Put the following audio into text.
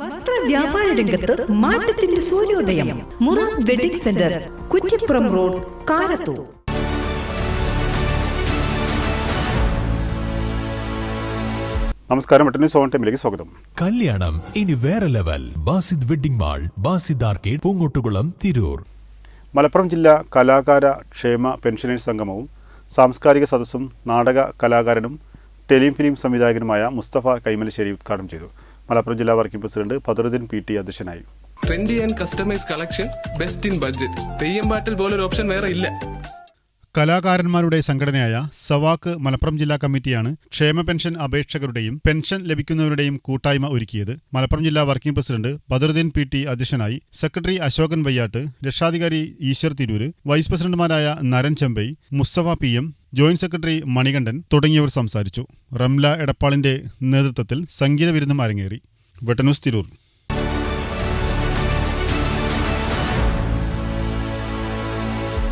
വസ്ത്ര വ്യാപാര രംഗത്ത് മാറ്റത്തിന്റെ സൂര്യോദയം. Mura wedding centre Kuttippuram road Karathur. നമസ്കാരം മറ്റൊരു സോൺ ടൈമിലേക്ക് സ്വാഗതം. കല്യാണം ഇനി വേറെ level. Basid wedding mall Basid arcade Poongottukulam Tirur. Malappuram ജില്ലാ കലാകാര ക്ഷേമ പെൻഷനേഴ്സ് സംഗമവും സാംസ്കാരിക സദസ്സും നാടക കലാകാരനും ടെലിഫിലിം സംവിധായകനുമായ മുസ്തഫ കൈമലശ്ശേരി ഉദ്ഘാടനം ചെയ്തു. മലപ്പുറം ജില്ലാ working president Fatharuddin P T അധ്യക്ഷനായി. Trendy and customise collection best in budget theyyam പാട്ടിൽ പോലൊരു ഓപ്ഷൻ വേറെ ഇല്ല. കലാകാരന്മാരുടെ സംഘടനയായ സവാക്ക് മലപ്പുറം ജില്ലാ കമ്മിറ്റിയാണ് ക്ഷേമ പെൻഷൻ അപേക്ഷകരുടെയും പെൻഷൻ ലഭിക്കുന്നവരുടെയും കൂട്ടായ്മ ഒരുക്കിയത്. മലപ്പുറം ജില്ലാ working president Badaruddin P T അധ്യക്ഷനായി സെക്രട്ടറി അശോകൻ വയ്യാട്ട് രക്ഷാധികാരി ഈശ്വർ തിരൂര് വൈസ് പ്രസിഡന്റുമാരായ Naran Chembai Mustafa P M joint secretary Manikandan തുടങ്ങിയവർ സംസാരിച്ചു. റംല എടപ്പാളിന്റെ നേതൃത്വത്തിൽ സംഗീത വിരുദ്ധം അരങ്ങേറി. വെട്ടനൂസ് തിരൂർ.